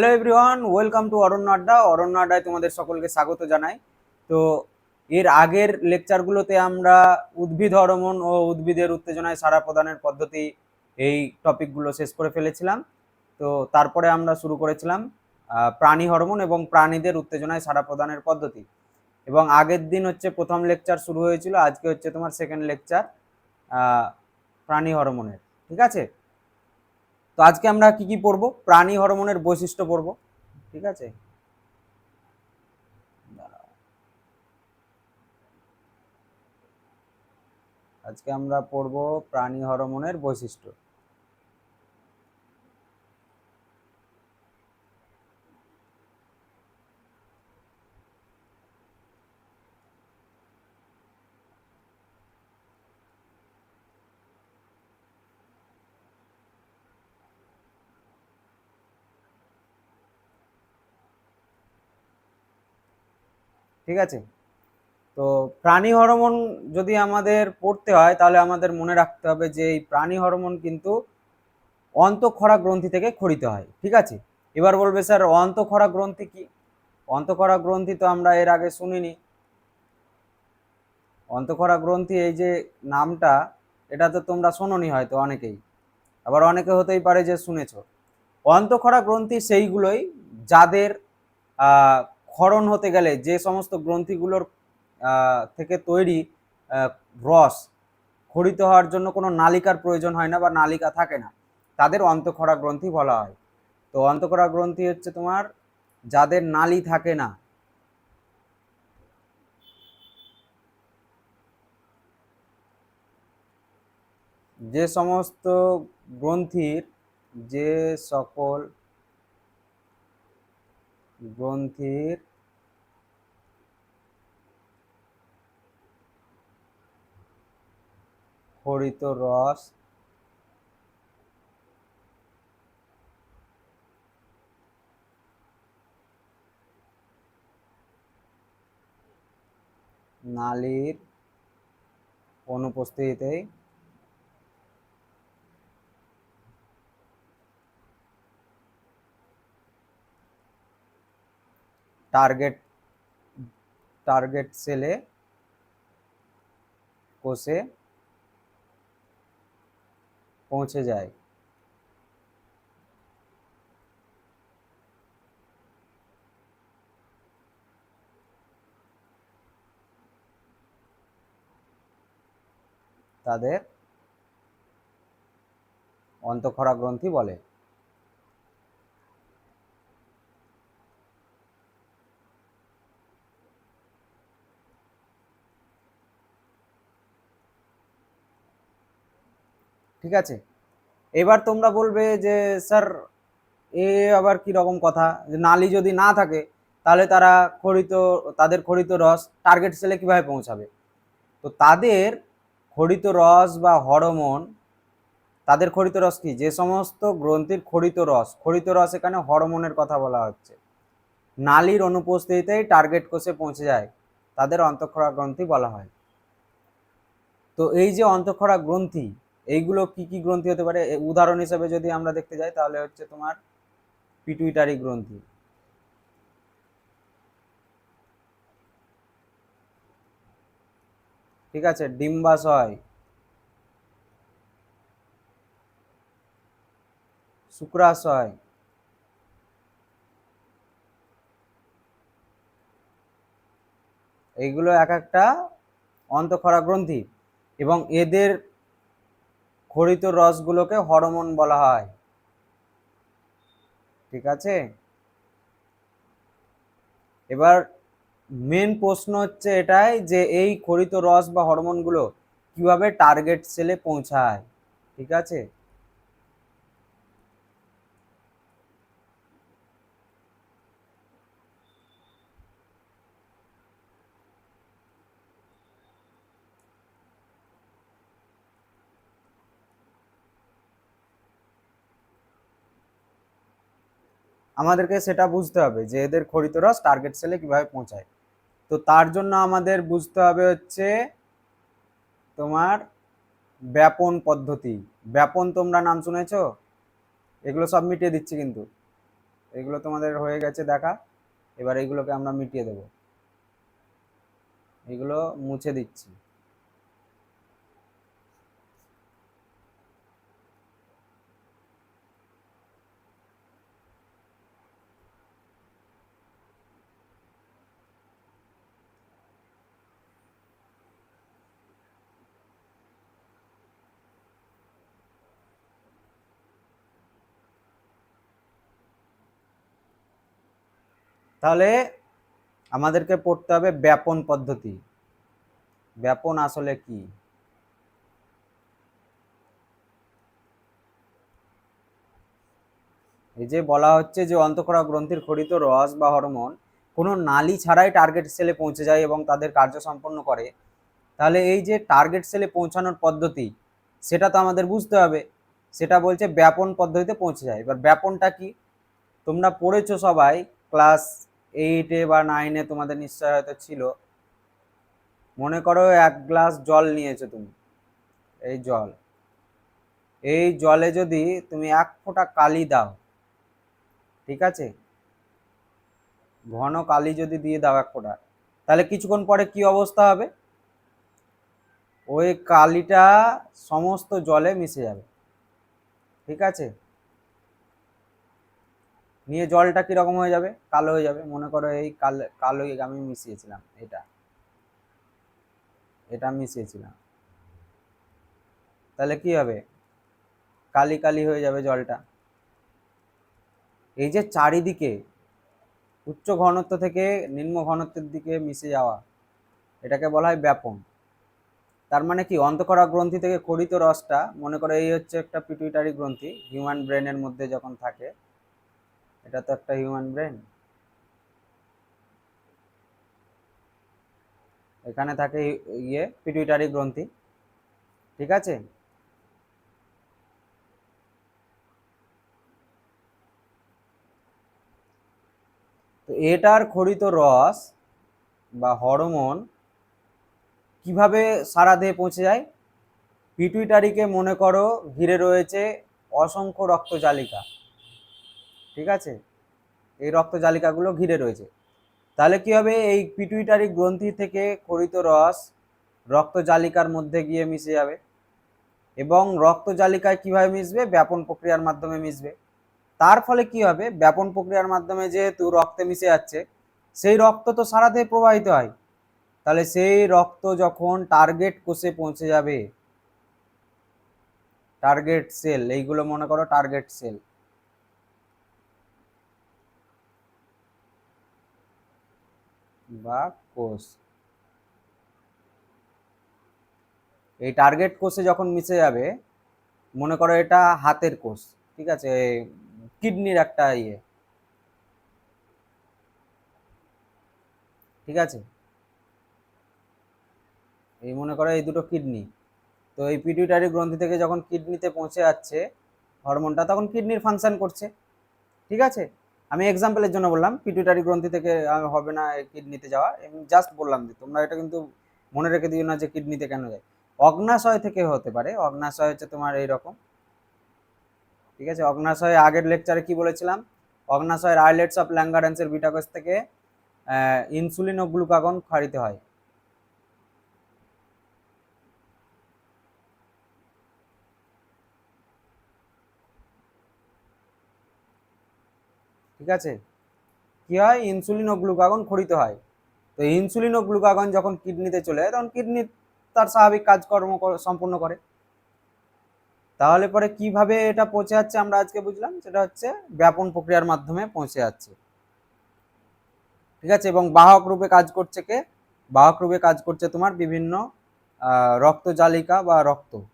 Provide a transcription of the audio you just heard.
Hello everyone welcome to Aranya Adda Aranya আড্ডায় তোমাদের সকলকে স্বাগত জানাই। তো এর আগের লেকচারগুলোতে আমরা উদ্ভিদ হরমোন ও উদ্ভিদের উত্তেজনায় সারা প্রদানের পদ্ধতি এই টপিকগুলো শেষ করে ফেলেছিলাম। তো তারপরে আমরা শুরু করেছিলাম প্রাণী হরমোন এবং প্রাণীদের উত্তেজনায় সারা প্রদানের পদ্ধতি। এবং আগের দিন হচ্ছে প্রথম লেকচার শুরু হয়েছিল, আজকে হচ্ছে তোমার সেকেন্ড লেকচার প্রাণী হরমোনের। ঠিক আছে? তো আজকে আমরা কি কি পড়ব? প্রাণী হরমোনের বৈশিষ্ট্য পড়ব। ঠিক আছে? আজকে আমরা পড়ব প্রাণী হরমোনের বৈশিষ্ট্য। ঠিক আছে? তো প্রাণী হরমোন যদি আমাদের পড়তে হয়, তাহলে আমাদের মনে রাখতে হবে যে এই প্রাণী হরমোন কিন্তু অন্তঃক্ষরা গ্রন্থি থেকে খরিত হয়, ঠিক আছে? এবার বলবে স্যার, অন্তঃক্ষরা গ্রন্থি কি? অন্তঃক্ষরা গ্রন্থি তো আমরা এর আগে শুনিনি। অন্তঃক্ষরা গ্রন্থি এই যে নামটা, এটা তো তোমরা শোনোনি হয়তো অনেকেই। আবার অনেকে হতেই পারে যে শুনেছ। অন্তঃক্ষরা গ্রন্থি সেইগুলোই যাদের ক্ষরণ হতে গেলে যে সমস্ত গ্রন্থিগুলোর থেকে তৈরি রস খরিত হওয়ার জন্য কোনো নালিকার প্রয়োজন হয় না বা নালিকা থাকে না। তাদের অন্তঃক্ষরা গ্রন্থি বলা হয়। তো অন্তঃক্ষরা গ্রন্থি হচ্ছে তোমার যাদের নালি থাকে না। যে সমস্ত গ্রন্থির, যে সকল গ্রন্থির খরিত রস। নালীর অনুপস্থিতিতেই টার্গেট টার্গেট সেলে কোষে পৌঁছে যায়। তাদের অন্তঃক্ষরা গ্রন্থি বলে। ঠিক আছে? এবার তোমরা বলবে যে, স্যার, এ আবার কি রকম কথা? যে নালি যদি না থাকে, তাহলে তারা খরিত তাদের খরিত রস টার্গেট সেলে কীভাবে পৌঁছাবে? তো তাদের খরিত রস বা হরমোন, তাদের খরিত রস কি? যে সমস্ত গ্রন্থির খরিত রস খরিত রস এখানে হরমোনের কথা বলা হচ্ছে। নালির অনুপস্থিতিতেই টার্গেট কোষে পৌঁছে যায়, তাদের অন্তঃক্ষরা গ্রন্থি বলা হয়। তো এই যে অন্তঃক্ষরা গ্রন্থি এইগুলো কি কি গ্রন্থি হতে পারে? উদাহরণ হিসেবে যদি আমরা দেখতে যাই, তাহলে হচ্ছে তোমার পিটুইটারি গ্রন্থি। ঠিক আছে, ডিম্বাশয়। শুক্রাশয়। এইগুলো এক একটা অন্তঃক্ষরা গ্রন্থি। এবং এদের খরিত রসগুলোকে হরমোন বলা হয়। ঠিক আছে? এবার মেন প্রশ্ন হচ্ছে এটাই যে এই খরিত রস বা হরমোনগুলো কীভাবে টার্গেট সেলে পৌঁছায়? ঠিক আছে? আমাদেরকে সেটা বুঝতে হবে যে এদের খরিত রস টার্গেট সেলে কীভাবে পৌঁছায়। তো তার জন্য আমাদের বুঝতে হবে হচ্ছে তোমার ব্যাপন পদ্ধতি। ব্যাপন তোমরা নাম শুনেছো? এগুলো সব মিটিয়ে দিচ্ছি কিন্তু। এগুলো তোমাদের হয়ে গেছে দেখা। এবার এগুলোকে আমরা মিটিয়ে দেব। এগুলো মুছে দিচ্ছি। তাহলে আমাদেরকে পড়তে হবে ব্যাপন পদ্ধতি। ব্যাপন আসলে কি? এই যে বলা হচ্ছে যে অন্তঃক্ষরা গ্রন্থির খরিত রস বা হরমোন কোনো নালী ছাড়াই টার্গেট সেলে পৌঁছে যায় এবং তাদের কার্য সম্পন্ন করে। তাহলে এই যে টার্গেট সেলে পৌঁছানোর পদ্ধতি, সেটা তো আমাদের বুঝতে হবে। সেটা বলছে ব্যাপন পদ্ধতিতে পৌঁছে যায়। এবার ব্যাপনটা কি? তোমরা পড়েছো সবাই ক্লাস এইটে বা নাইনে তোমাদের নিশ্চয় হয়তো ছিল। মনে করো এক গ্লাস জল নিয়েছো তুমি, এই জল। এই জলে যদি তুমি এক ফোঁটা কালি দাও, ঠিক আছে? ঘন কালি যদি দিয়ে দাও এক ফোঁটা, তাহলে কিছুক্ষণ পরে কি অবস্থা হবে? ওই কালিটা সমস্ত জলে মিশে যাবে, ঠিক আছে? নিয়ে জলটা কীরকম হয়ে যাবে? কালো হয়ে যাবে? মনে করো এই কালো কালো আমি মিশিয়েছিলাম, এটা। এটা মিশিয়েছিলাম। তাহলে কি হবে? কালি কালি হয়ে যাবে জলটা। এই যে চারিদিকে উচ্চ ঘনত্ব থেকে নিম্ন ঘনত্বের দিকে মিশে যাওয়া, এটাকে বলা হয় ব্যাপন। তার মানে কি? অন্তকরা গ্রন্থি থেকে করিত রসটা, মনে করো এই হচ্ছে একটা পিটুইটারি গ্রন্থি হিউম্যান ব্রেনের মধ্যে যখন থাকে এটা তো একটা হিউম্যান ব্রেন এখানে থাকে ইয়ে পিটুইটারি গ্রন্থি। ঠিক আছে? তো এটার খরিত রস বা হরমোন কীভাবে সারা দেহে পৌঁছে যায়? পিটুইটারিকে মনে করো ঘিরে রয়েছে অসংখ্য রক্তজালিকা। ঠিক আছে? এই রক্তজালিকাগুলো ঘিরে রয়েছে। তাহলে কি হবে? এই পিটুইটারি গ্রন্থি থেকে খরিত রস রক্তজালিকার মধ্যে গিয়ে মিশে যাবে এবং রক্তজালিকায় কীভাবে মিশবে? ব্যাপন প্রক্রিয়ার মাধ্যমে মিশবে। তার ফলে কি হবে? ব্যাপন প্রক্রিয়ার মাধ্যমে যেহেতু রক্তে মিশে যাচ্ছে, সেই রক্ত তো সারা দেহে প্রবাহিত হয়। তাহলে সেই রক্ত যখন টার্গেট কোষে পৌঁছে যাবে টার্গেট সেল এইগুলো মনে করো টার্গেট সেল বা কোষ। এই টার্গেট কোষে যখন মিশে যাবে, মনে করো এটা হাতের কোষ, ঠিক আছে? কিডনির একটা ইয়ে। ঠিক আছে? এই মনে করো এই দুটো কিডনি। তো এই পিটুইটারি গ্রন্থি থেকে যখন কিডনিতে পৌঁছে যাচ্ছে হরমোনটা তখন কিডনির ফাংশন করছে। ঠিক আছে? আমি এক্সাম্পলের জন্য বললাম পিটুইটারি গ্রন্থি থেকে হবে না কিডনিতে যাওয়া। জাস্ট বললাম যে, তোমরা এটা কিন্তু মনে রেখে দিও না যে, কিডনিতে কেন যায়। অগ্নাশয় থেকে হতে পারে, অগ্নাশয় হচ্ছে তোমার এইরকম। ঠিক আছে? অগ্নাশয় আগের লেকচারে কি বলেছিলাম? অগ্নাশয়ের আইলেটস অফ ল্যাঙ্গারেন্সের বিটাকস থেকে ইনসুলিন ও গ্লুকাগন খারিতে হয়। ঠিক আছে? কি হয়? ইনসুলিন ও গ্লুকাগন খড়িতে হয়। তো ইনসুলিন ও গ্লুকাগন যখন কিডনিতে চলে যায়, তখন কিডনি তার স্বাভাবিক কাজকর্ম সম্পূর্ণ করে। তাহলে পরে কীভাবে এটা পৌঁছে যাচ্ছে আমরা আজকে বুঝলাম? সেটা হচ্ছে ব্যাপন প্রক্রিয়ার মাধ্যমে পৌঁছে যাচ্ছে। ঠিক আছে? এবং বাহক রূপে কাজ করছে কে? বাহক রূপে কাজ করছে তোমার বিভিন্ন রক্তজালিকা বা রক্ত।